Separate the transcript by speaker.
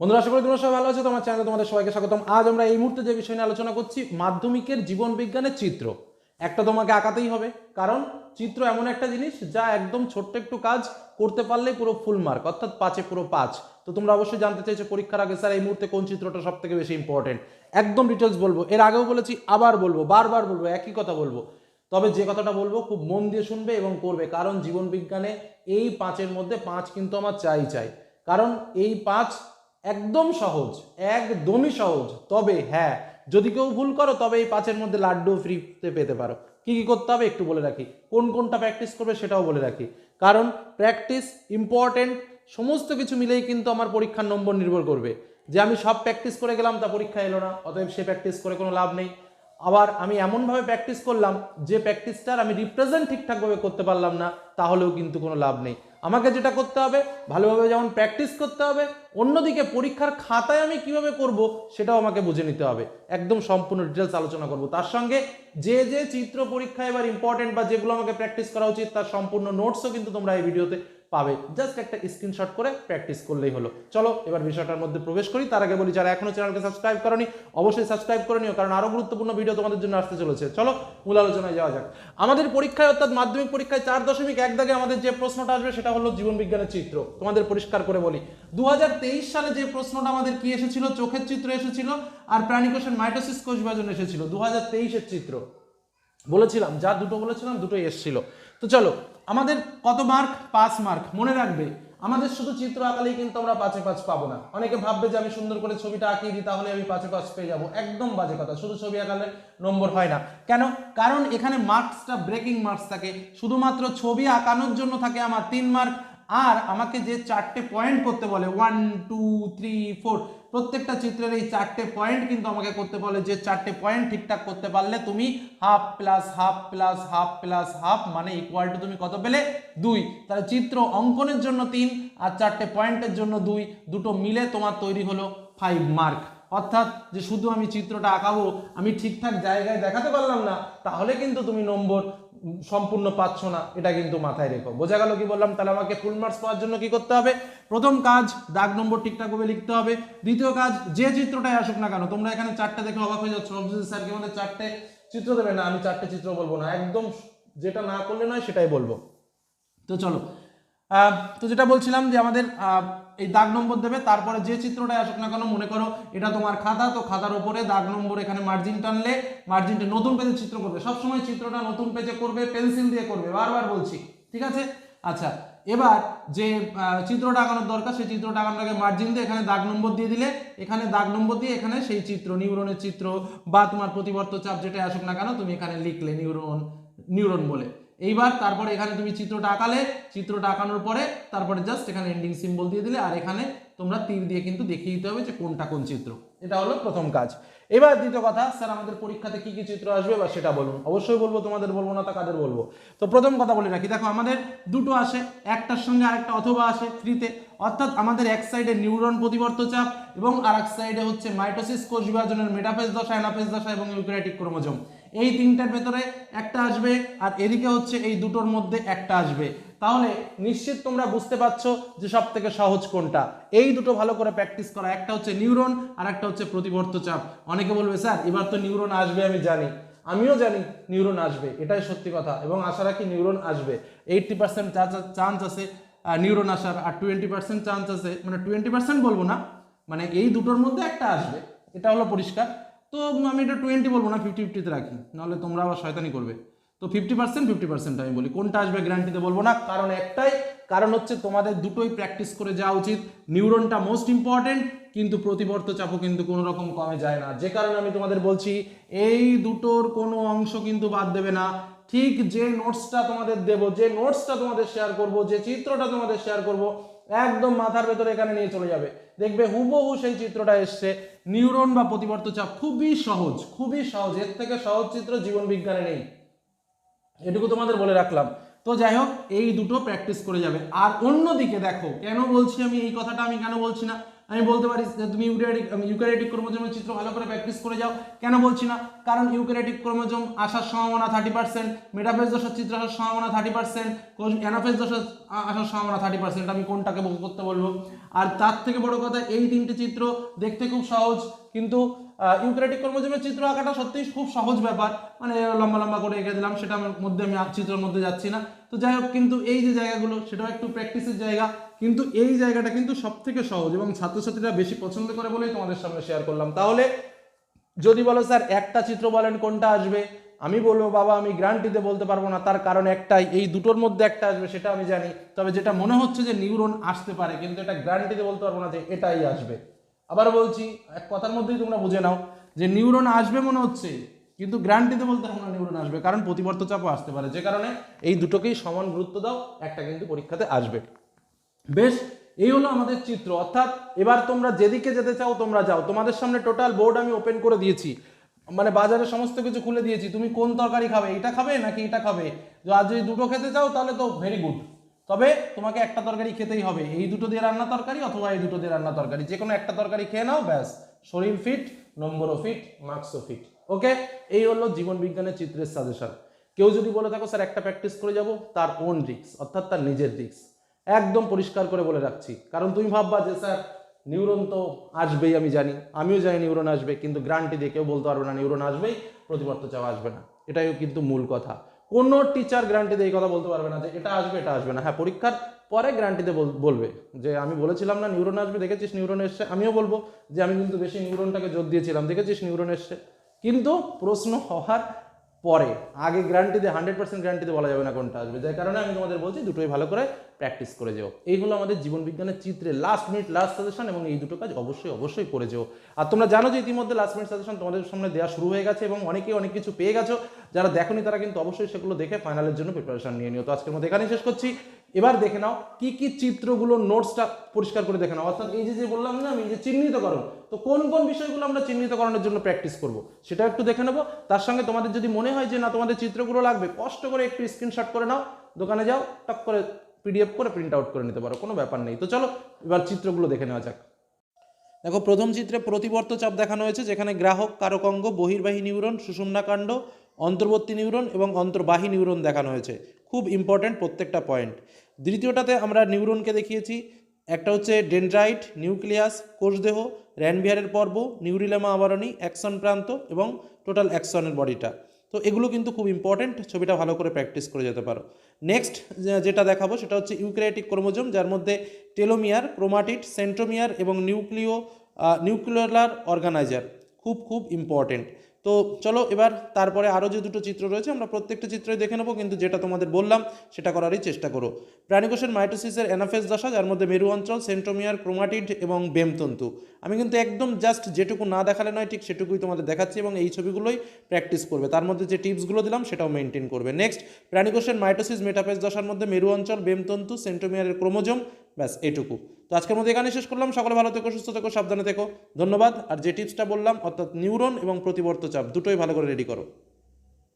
Speaker 1: বন্ধুরা, আশা করি তোমরা সবাই ভালো আছো। তোমার চ্যানেলে তোমাদের সবাইকে স্বাগতম। আজ আমরা এই মুহূর্তে যে বিষয় নিয়ে আলোচনা করছি, মাধ্যমিকের জীবন বিজ্ঞানের চিত্র। একটা তোমাকে আঁকাতেই হবে, কারণ চিত্র এমন একটা জিনিস যা একদম ছোট্ট একটু কাজ করতে পারলে পুরো ফুল মার্ক অর্থাৎ পাঁচে পুরো পাঁচ। তো তোমরা অবশ্যই জানতে চাইছো পরীক্ষার আগে, স্যার, এই মুহূর্তে কোন চিত্রটা সব থেকে বেশি ইম্পর্টেন্ট একদম ডিটেলস বলব। এর আগেও বলেছি, আবার বলব, বারবার বলব, একই কথা বলব। তবে যে কথাটা বলব, খুব মন দিয়ে শুনবে এবং করবে, কারণ জীবন বিজ্ঞানে এই পাঁচের মধ্যে পাঁচ কিন্তু আমার চাই চাই। কারণ এই পাঁচ একদম সহজ, একদমই সহজ। তবে হ্যাঁ যদি কেউ ভুল করো, তবে এই পাঁচের মধ্যে লাড্ডু ফ্রিতে পেতে পারো। কি কি করতে হবে একটু বলে রাখি। কোন কোনটা প্র্যাকটিস করবে সেটাও বলে রাখি। কারণ প্র্যাকটিস ইম্পর্টেন্ট সমস্ত কিছু মিলেই কিন্তু আমার পরীক্ষার নম্বর নির্ভর করবে। যে আমি সব প্র্যাকটিস করে গেলাম, তা পরীক্ষা এলো না, অতএব সে প্র্যাকটিস করে কোনো লাভ নেই। আবার আমি এমনভাবে প্র্যাকটিস করলাম, যে প্র্যাকটিসটার আমি রিপ্রেজেন্ট ঠিকঠাকভাবে করতে পারলাম না, তাহলেও কিন্তু কোনো লাভ নেই। আমাকে যেটা করতে হবে, ভালোভাবে যেমন প্র্যাকটিস করতে হবে, অন্যদিকে পরীক্ষার খাতায় আমি কীভাবে করব সেটাও আমাকে বুঝে নিতে হবে। একদম সম্পূর্ণ ডিটেলস আলোচনা করব। তার সঙ্গে যে যে চিত্র পরীক্ষা এবার ইম্পর্টেন্ট বা যেগুলো আমাকে প্র্যাকটিস করা উচিত, তার সম্পূর্ণ নোটসও কিন্তু তোমরা এই ভিডিওতে পাবে। জাস্ট একটা স্ক্রিনশট করে প্র্যাকটিস করলেই হলো। চলো, এবার বিষয়টার মধ্যে প্রবেশ করি। তার আগে বলি, যারা এখনও চ্যানেলকে সাবস্ক্রাইব করনি, অবশ্যই সাবস্ক্রাইব করে নিও, কারণ আরও গুরুত্বপূর্ণ ভিডিও তোমাদের জন্য আসতে চলেছে। চলো, মূল আলোচনায় যাওয়া যাক। আমাদের পরীক্ষায়, অর্থাৎ মাধ্যমিক পরীক্ষায় চার দশমিক এক দাগে আমাদের যে প্রশ্নটা আসবে, সেটা হলো জীবন বিজ্ঞানের চিত্র। তোমাদের পরিষ্কার করে বলি। দু হাজার তেইশ সালে যে প্রশ্নটা আমাদের কি এসেছিল? চোখের চিত্র এসেছিল, আর প্রাণীকোষের মাইটোসিস কোষ বিভাজন এসেছিল দু হাজার চিত্র। বলেছিলাম, যা দুটো বলেছিলাম, দুটোই এসেছিল। তো চলো আমাদের কত মার্ক পাঁচ মার্ক মনে রাখবে, আমাদের শুধু চিত্র আঁকালেই কিন্তু আমরা পাঁচে পাঁচ পাবো না। অনেকে ভাববে যে আমি সুন্দর করে ছবিটা আঁকিয়ে দিই, তাহলে আমি পাঁচে পাঁচ পেয়ে যাব। একদম বাজে কথা, শুধু ছবি আঁকালে নম্বর হয় না। কেন? কারণ এখানে মার্কসটা ব্রেকিং মার্কস থাকে। শুধুমাত্র ছবি আঁকানোর জন্য থাকে আমার তিন মার্ক আর আমাকে যে চারটে পয়েন্ট করতে বলে ওয়ান টু থ্রি ফোর প্রত্যেকটা চিত্রের এই চারটে পয়েন্ট কিন্তু আমাকে করতে বলে যে চারটে পয়েন্ট ঠিকঠাক করতে পারলে তুমি half plus half plus half plus half মানে ইকুয়াল টু তুমি কত পেলে? দুই। তাহলে চিত্র অঙ্কনের জন্য তিন আর চারটে পয়েন্টের জন্য দুই। দুটো মিলে তোমার তৈরি হলো ফাইভ মার্ক অর্থাৎ যে শুধু আমি চিত্রটা আঁকাবো, আমি ঠিকঠাক জায়গায় দেখাতে পারলাম না, তাহলে কিন্তু তুমি নম্বর সম্পূর্ণ পাচ্ছ না, এটা কিন্তু মাথায় রেখো। বোঝা গেল কি বললাম? তাহলে আমাকে ফুল মার্কস পাওয়ার জন্য কি করতে হবে? প্রথম কাজ, দাগ নম্বর ঠিকঠাকভাবে লিখতে হবে। দ্বিতীয় কাজ, যে চিত্রটাই আসুক না কেন, তোমরা এখানে চারটে দেখে অবাক হয়ে যাচ্ছ। স্যার কি আমাদের চারটে চিত্র দেবে? না, আমি চারটে চিত্র বলব না। একদম যেটা না করলে নয়, সেটাই বলব। তো চলো। তো যেটা বলছিলাম যে আমাদের এই দাগ নম্বর দেবে, তারপরে যে চিত্রটাই আসুক না কেন, মনে করো এটা তোমার খাতা, তো খাতার উপরে দাগ নম্বর এখানে মার্জিন টানলে মার্জিনটা নতুন পেজে চিত্র করবে। সবসময় চিত্রটা নতুন পেজে করবে পেন্সিল দিয়ে করবে, বারবার বলছি, ঠিক আছে? আচ্ছা এবার যে চিত্রটা আঁকানোর দরকার, সেই চিত্রটা আঁকানোর আগে মার্জিন দিয়ে এখানে দাগ নম্বর দিয়ে দিলে, এখানে দাগ নম্বর দিয়ে এখানে সেই চিত্র নিউরনের চিত্র বা তোমার প্রতিবর্ত চাপ যেটা আসুক না কেন, তুমি এখানে লিখলে নিউরন নিউরন বলে। এইবার তারপরে এখানে তুমি চিত্রটা আঁকালে, চিত্রটা আঁকানোর পরে তারপরে জাস্ট এখানে এন্ডিং সিম্বল দিয়ে দিলে, আর এখানে তোমরা তীর দিয়ে কিন্তু দেখিয়ে দিতে হবে যে কোনটা কোন চিত্র। এটা হলো প্রথম কাজ। এবার দ্বিতীয় কথা, স্যার, আমাদের পরীক্ষাতে কি কি চিত্র আসবে বা সেটা বলুন। অবশ্যই বলব, তোমাদের বলব না তা কাদের বলব? তো প্রথম কথা বলে রাখি, দেখো, আমাদের দুটো আসে, একটার সঙ্গে আরেকটা অথবা আসে ফ্রিতে অর্থাৎ আমাদের এক সাইডে নিউরন প্রতিবর্ত চাপ এবং আর এক সাইডে হচ্ছে মাইটোসিস কোষ বিভাজনের মেটাফেজ দশা অ্যানাফেজ দশা এবং ইউক্রেটিক ক্রোমোজোম। এই তিনটার ভেতরে একটা আসবে আর এদিকে হচ্ছে এই দুটোর মধ্যে একটা আসবে। তাহলে নিশ্চিত তোমরা বুঝতে পারছ যে সব থেকে সহজ কোনটা। এই দুটো ভালো করে প্র্যাকটিস করা। একটা হচ্ছে নিউরন আর একটা হচ্ছে প্রতিবর্ত চাপ অনেকে বলবে, স্যার, এবার তো নিউরন আসবে, আমি জানি। আমিও জানি নিউরন আসবে, এটাই সত্যি কথা এবং আশা রাখি নিউরন আসবে। এইটটি পার্সেন্ট চান্স আছে নিউরন আসার আর টোয়েন্টি পার্সেন্ট চান্স আছে। মানে টোয়েন্টি পার্সেন্ট বলব না মানে এই দুটোর মধ্যে একটা আসবে, এটা হলো পরিষ্কার। তো আমি এটা টোয়েন্টি বলব না ফিফটি ফিফটিতে রাখি। নাহলে তোমরা আবার শয়তানি করবে। তো ফিফটি পার্সেন্ট ফিফটি পার্সেন্ট আমি বলি। কোনটা আসবে গ্যারান্টিতে বলব না। কারণ একটাই, কারণ হচ্ছে তোমাদের দুটোই প্র্যাকটিস করে যাওয়া উচিত। নিউরনটা মোস্ট ইম্পর্টেন্ট কিন্তু প্রতিবর্ত চাপও কিন্তু কোনো রকম কমে যায় না। যে কারণে আমি তোমাদের বলছি, এই দুটোর কোনো অংশ কিন্তু বাদ দেবে না। ঠিক যে নোটসটা তোমাদের দেব, যে নোটসটা তোমাদের শেয়ার করব, যে চিত্রটা তোমাদের শেয়ার করব, একদম মাথার ভেতরে এখানে নিয়ে চলে যাবে। দেখবে হুবহু সেই চিত্রটা এসছে। নিউরন বা প্রতিবর্ত চাপ খুবই সহজ খুবই সহজ। এর থেকে সহজ চিত্র জীবন বিজ্ঞানে নেই। এটুকু তোমাদের বলে রাখলাম। তো যাই হোক, এই দুটো প্র্যাকটিস করে যাবে। আর অন্যদিকে দেখো, কেন বলছি আমি এই কথাটা? আমি কেন বলছি না? আমি বলতে পারি তুমি ইউক্যারেটিক ইউক্যারেটিক ক্রোমোজোমের চিত্র ভালো করে প্র্যাকটিস করে যাও। কেন বলছি না? কারণ ইউক্যারেটিক ক্রোমোজোম আসার সম্ভাবনা থার্টি পার্সেন্ট মেটাফেজ দশার চিত্র আসার সম্ভাবনা থার্টি পার্সেন্ট অ্যানাফেজ দশার আসার সম্ভাবনা থার্টি পার্সেন্ট আমি কোনটাকে বুক করতে বলব? আর তার থেকে বড় কথা, এই তিনটি চিত্র দেখতে খুব সহজ, কিন্তু ইউক্রেটিক কর্মজীবের চিত্র আঁকাটা সত্যিই খুব সহজ ব্যাপার। মানে লম্বা লম্বা করে এঁকে দিলাম, সেটা আমার মধ্যে আমি চিত্রের মধ্যে যাচ্ছি না। তো যাই হোক, কিন্তু এই যে জায়গাগুলো, সেটাও একটু প্র্যাকটিসের জায়গা। কিন্তু এই জায়গাটা কিন্তু সব থেকে সহজ এবং ছাত্রছাত্রীরা বেশি পছন্দ করে বলেই তোমাদের সামনে শেয়ার করলাম। তাহলে যদি বলো, স্যার, একটা চিত্র বলেন, কোনটা আসবে? আমি বলব, বাবা, আমি গ্যারান্টিতে বলতে পারব না, তার কারণ একটাই, এই দুটোর মধ্যে একটা আসবে, সেটা আমি জানি। তবে যেটা মনে হচ্ছে যে নিউরন আসতে পারে, কিন্তু এটা গ্যারান্টিতে বলতে পারব না যে এটাই আসবে। আবার বলছি, এক কথার মধ্যেই তোমরা বুঝে নাও যে নিউরন আসবে মনে হচ্ছে, কিন্তু গ্যারান্টিতে বলতে না নিউরন আসবে, কারণ প্রতিবর্ত চাপও আসতে পারে। যে কারণে এই দুটোকেই সমান গুরুত্ব দাও, একটা কিন্তু পরীক্ষাতে আসবে। বেশ, এই হলো আমাদের চিত্র। অর্থাৎ এবার তোমরা যেদিকে যেতে চাও, তোমরা যাও। তোমাদের সামনে টোটাল বোর্ড আমি ওপেন করে দিয়েছি। মানে বাজারে সমস্ত কিছু খুলে দিয়েছি। তুমি কোন তরকারি খাবে? এটা খাবে নাকি এটা খাবে? আজ যদি দুটো খেতে চাও, তাহলে তো ভেরি গুড তবে তোমাকে একটা তরকারি খেতেই হবে। এই দুটো দিয়ে রান্না তরকারি অথবা এই দুটো দিয়ে রান্না তরকারি। যে কোনো একটা তরকারি খেয়ে নাও, ব্যাস। শরীর ফিট নম্বরও ফিট মার্কসও ফিট ওকে এই হলো জীবন বিজ্ঞানের চিত্রের সাজেশন কেউ যদি বলে থাকো, স্যার, একটা প্র্যাকটিস করে যাব, তার ওন রিক্স অর্থাৎ তার নিজের রিক্স একদম পরিষ্কার করে বলে রাখছি। কারণ তুমি ভাববা যে, স্যার নিউরন তো আসবেই, আমি জানি। আমিও জানি নিউরন আসবে, কিন্তু গ্রান্টি দিয়ে কেউ বলতে পারবে না নিউরন আসবেই প্রতিবর্ত চাওয়া আসবে না। এটাই কিন্তু মূল কথা। কোনো টিচার গ্যারান্টি দিয়ে এই কথা বলতে পারবে না যে এটা আসবে এটা আসবে না। হ্যাঁ পরীক্ষার পরে গ্যারান্টিতে বলবে যে আমি বলেছিলাম না নিউরন আসবে, দেখেছিস নিউরন এসছে? আমিও বলব যে আমি কিন্তু বেশি নিউরনটাকে জোর দিয়েছিলাম, দেখেছিস নিউরন এসছে? কিন্তু প্রশ্ন হওয়ার পরে। আগে গ্যারান্টি দিয়ে হান্ড্রেড পার্সেন্ট গ্যারান্টিতে বলা যাবে না কোনটা আসবে। যার কারণে আমি তোমাদের বলছি দুটোই ভালো করে প্র্যাকটিস করে যেও। এই হলো আমাদের জীবন বিজ্ঞানের চিত্রে লাস্ট মিনিট লাস্ট সাজেশন এবং এই দুটো কাজ অবশ্যই অবশ্যই করে যেও। আর তোমরা জানো যে ইতিমধ্যে লাস্ট মিনিট সাজেশন তোমাদের সামনে দেওয়া শুরু হয়ে গেছে এবং অনেকেই অনেক কিছু পেয়ে গেছো। যারা দেখোনি তারা কিন্তু অবশ্যই সেগুলো দেখে ফাইনালের জন্য প্রিপারেশন নিয়ে নিও। তো আজকের মধ্যে এখানেই শেষ করছি। এবার দেখে নাও কি কি চিত্রগুলো নোটসটা পরিষ্কার করে দেখে নাও। অর্থাৎ এই যে যে বললাম না আমি, যে চিহ্নিতকরণ, তো কোন কোন বিষয়গুলো আমরা চিহ্নিতকরণের জন্য প্র্যাকটিস করব, সেটা একটু দেখে নেব। তার সঙ্গে তোমাদের যদি মনে হয় যে না, তোমাদের চিত্রগুলো লাগবে, কষ্ট করে একটু স্ক্রিনশট করে নাও, দোকানে যাও, টক করে পিডিএফ করে প্রিন্ট আউট করে নিতে পারো, কোনো ব্যাপার নেই। তো চলো, এবার চিত্রগুলো দেখে নেওয়া যাক। দেখো, প্রথম চিত্রে প্রতিবর্ত চাপ দেখানো হয়েছে, যেখানে গ্রাহক, কারকঙ্গ, বহির্বাহী নিউরন সুষুম্নাকাণ্ড অন্তর্বর্তী নিউরন এবং অন্তর্বাহী নিউরন দেখানো হয়েছে। খুব ইম্পর্ট্যান্ট প্রত্যেকটা পয়েন্ট দ্বিতীয়টাতে আমরা নিউরনকে দেখিয়েছি। একটা হচ্ছে ডেন্ড্রাইট, নিউক্লিয়াস, কোষদেহ র্যানবিয়ারের পর্ব, নিউরিলেমা আবরণী অ্যাকশন প্রান্ত এবং টোটাল অ্যাকশনের বডিটা। তো এগুলো কিন্তু খুব ইম্পর্ট্যান্ট ছবিটা ভালো করে প্র্যাকটিস করে যেতে পারো। নেক্সট যেটা দেখাবো সেটা হচ্ছে ইউক্রিয়াটিক ক্রোমোজোম, যার মধ্যে টেলোমিয়ার, ক্রোমাটিড, সেন্ট্রোমিয়ার এবং নিউক্লিও নিউক্লিয়ার অর্গানাইজার। খুব খুব ইম্পর্টেন্ট তো চলো এবার তারপরে আরও যে দুটো চিত্র রয়েছে, আমরা প্রত্যেকটা চিত্রই দেখে নেব, কিন্তু যেটা তোমাদের বললাম, সেটা করারই চেষ্টা করো। প্রাণীকোষের মাইটোসিসের অ্যানাফেস দশা, যার মধ্যে মেরু অঞ্চল সেন্ট্রোমিয়ার, ক্রোমাটিড এবং বেমতন্তু। আমি কিন্তু একদম জাস্ট যেটুকু না দেখালে নয়, ঠিক সেটুকুই তোমাদের দেখাচ্ছি এবং এই ছবিগুলোই প্র্যাকটিস করবে। তার মধ্যে যে টিপসগুলো দিলাম, সেটাও মেনটেন করবে। নেক্সট প্রাণীকোষের মাইটোসিস মেটাফেস দশার মধ্যে মেরু অঞ্চল বেমতন্তু, সেন্ট্রোমিয়ারের ক্রোমোজোম ব্যাস, এটুকু। তো আজকের মধ্যে এখানে শেষ করলাম। সকলে ভালো থেকো, সুস্থ থেকো, সাবধানে থেকো। ধন্যবাদ। আর যে টিপসটা বললাম, অর্থাৎ নিউরন এবং প্রতিবর্ত চাপ দুটোই ভালো করে রেডি করো।